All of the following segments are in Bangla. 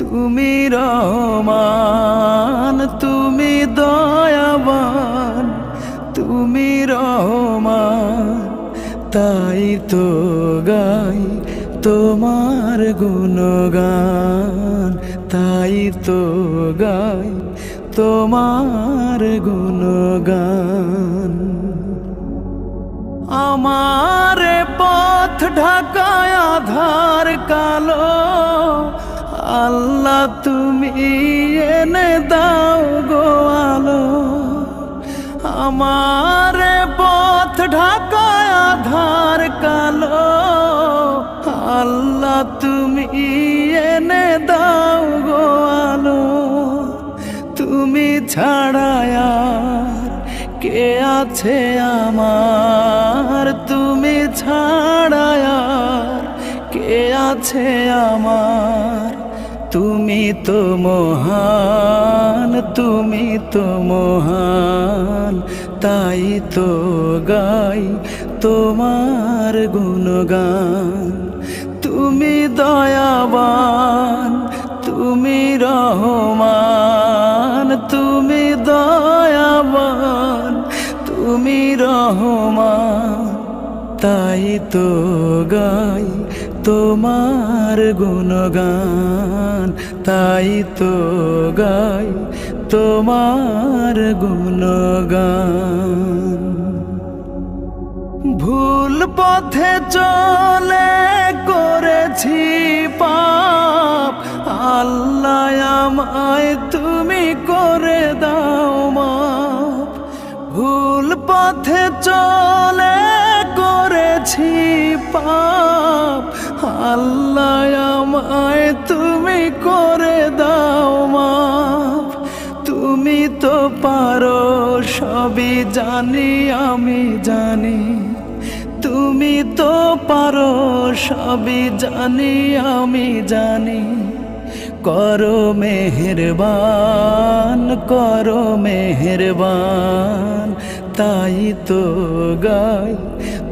তুমি রহমান, তুমি দয়াবান, তুমি রহমান। তাই তো গাই তোমার গুণগান, তাই তো গাই তোমার গুণগান। আমার পথ ঢাকায় আল্লাহ তুমি এনে দাও গো আলো। আমার পথ ঢাকায় আধার কালো। আল্লাহ তুমি এনে দাও গো আলো। তুমি ছাড়ায় কে আছে আমার? তুমি ছাড়ায় কে আছে আমার? তুমি তো মহান, তুমি তো মহান, তাই তো গাই তোমার গুণগান। তুমি দয়াবান, তুমি রহমান, তুমি দয়াবান, তুমি রহমান, তাই তো গাই তোমার গুণগান, তাই তো গাই তোমার গুণগান। ভুল পথে চলে করেছি পাপ, আল্লাহ আমায় তুমি করে দাও মাপ। ভুল পথে চলে করেছি পাপ আল্লাহ আমায় তুমি করে দাও মাপ তুমি তো পারো, সবই জানি, আমি জানি। তুমি তো পারো, সবই জানি, আমি জানি। করো মেহেরবান করো মেহেরবান, তাই তো গাই।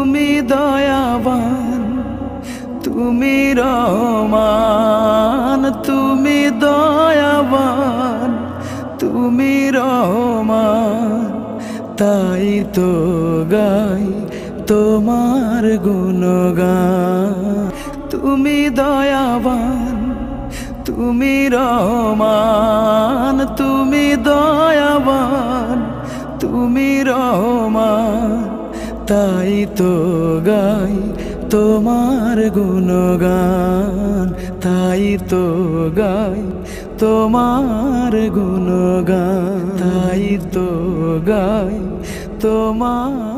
তুমি দয়াবান, তুমি রহমান, তুমি দয়াবান, তুমি রহমান। তাই তো গাই তোমার গুণগান। তুমি দয়াবান, তুমি রহমান, তুমি দয়াবান, তুমি রহমান। তাই তো গাই তোমার গুণগান তাই তো গাই তোমার গুণগান তাই তো গাই তোমার